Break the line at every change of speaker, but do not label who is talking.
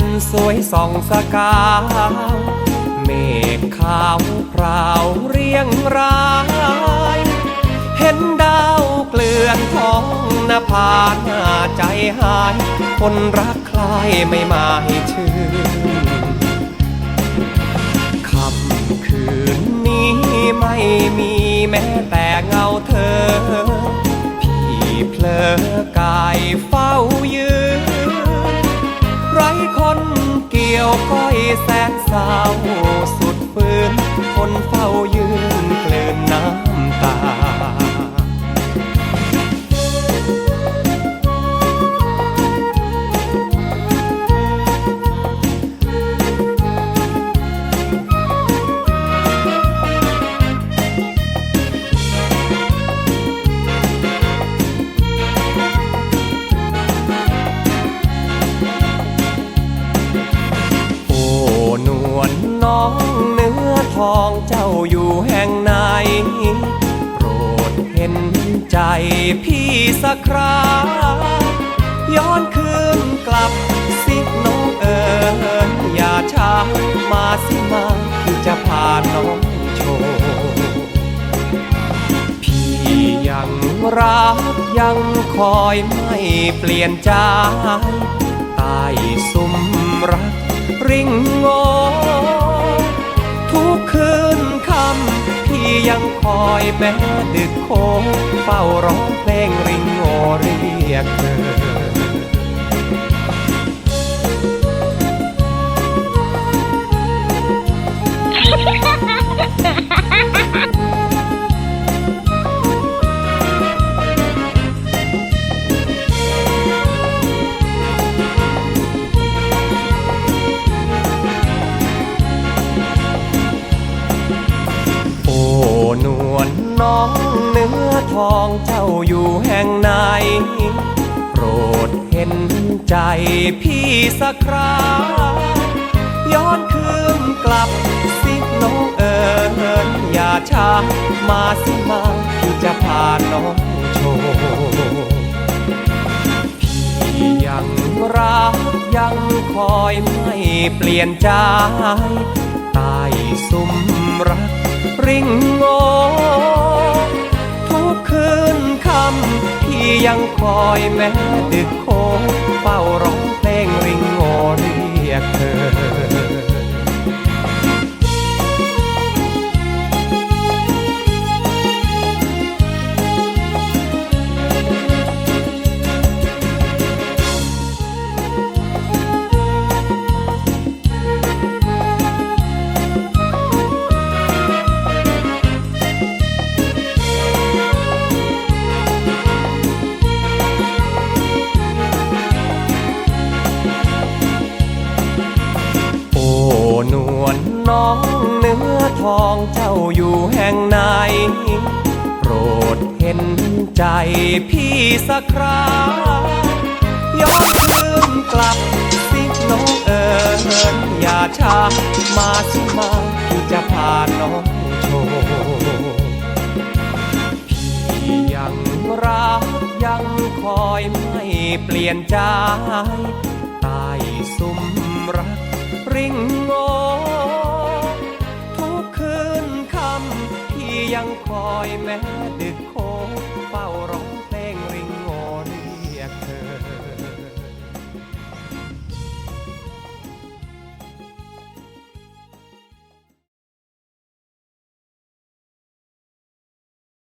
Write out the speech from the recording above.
นทร์สวยส่องสกา เมฆขาวพราวเรียงราย เห็นดาวเกลื่อนท้องนภาหน้าใจหาย คนรักใครไม่มาให้ชื่นค่ำคืนนี้ไม่มีแม้แต่เงาเธอาสุ นื้องเจ้าอยู่แห่งไหน โปรดเห็นใจพี่สักครา ย้อนคืนกลับสิน้องเอ๋ยอย่าช้ามาสิมาพี่จะพาน้องโชว์พี่ยังรักยังคอยไม่เปลี่ยนใจใต้ซุ้มรักริงงทุ อยแม้ดึกโคงเฝ้าร้องเพลงริงโอเรียกเธอ องเนื้อทองเจ้าอยู่แห่งไหน โปรดเห็นใจพี่สักคราย้อนคืนกลับสิน้องเอ๋ยอย่าช้ามาสิมาพี่จะพาน้องโชว์พี่ยังรักยังคอยไม่เปลี่ยนใจใต้ซุ้มรักริงโง ยังคอยแม้ดึกโคงเฝ้าร้องเพลงริงโงเรียกเธอ นวลน้องเนื้อทองเจ้าอยู่แห่งไหน โปรดเห็นใจพี่สักคราย้อนคืนกลับสิน้องเอ๋ยอย่าช้ามาสิมาพี่จะพาน้องโชว์พี่ยังรักยังคอยไม่เปลี่ยนใจใต้ซุ้มรัก ริงโงทุกคืนคำพี่ยังคอยแม้ดึกโคง